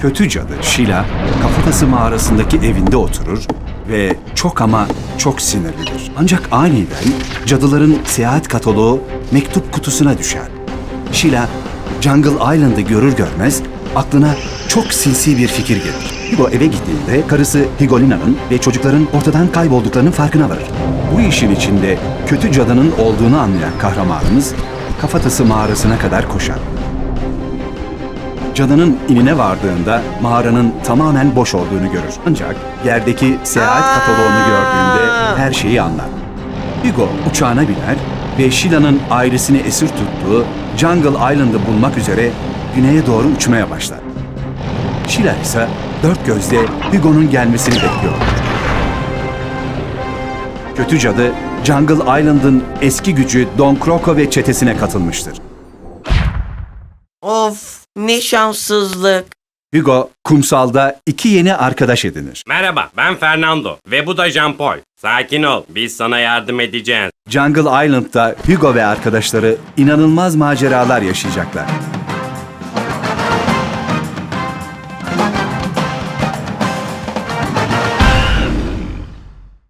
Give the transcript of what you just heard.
Kötü cadı Sheila, kafatası mağarasındaki evinde oturur ve çok ama çok sinirlidir. Ancak aniden cadıların seyahat kataloğu mektup kutusuna düşer. Sheila, Jungle Island'ı görür görmez aklına çok sinsi bir fikir gelir. Hugo eve gittiğinde karısı Higolina'nın ve çocukların ortadan kaybolduklarının farkına varır. Bu işin içinde kötü cadının olduğunu anlayan kahramanımız kafatası mağarasına kadar koşar. Cadının inine vardığında mağaranın tamamen boş olduğunu görür. Ancak yerdeki seyahat kataloğunu gördüğünde her şeyi anlar. Hugo uçağına biner ve Sheila'nın ailesini esir tuttuğu Jungle Island'ı bulmak üzere güneye doğru uçmaya başlar. Sheila ise dört gözle Hugo'nun gelmesini bekliyor. Kötü cadı Jungle Island'ın eski gücü Don Croco ve çetesine katılmıştır. Of ne şanssızlık. Hugo kumsalda iki yeni arkadaş edinir. Merhaba, ben Fernando ve bu da Jean-Paul. Sakin ol, biz sana yardım edeceğiz. Jungle Island'da Hugo ve arkadaşları inanılmaz maceralar yaşayacaklar.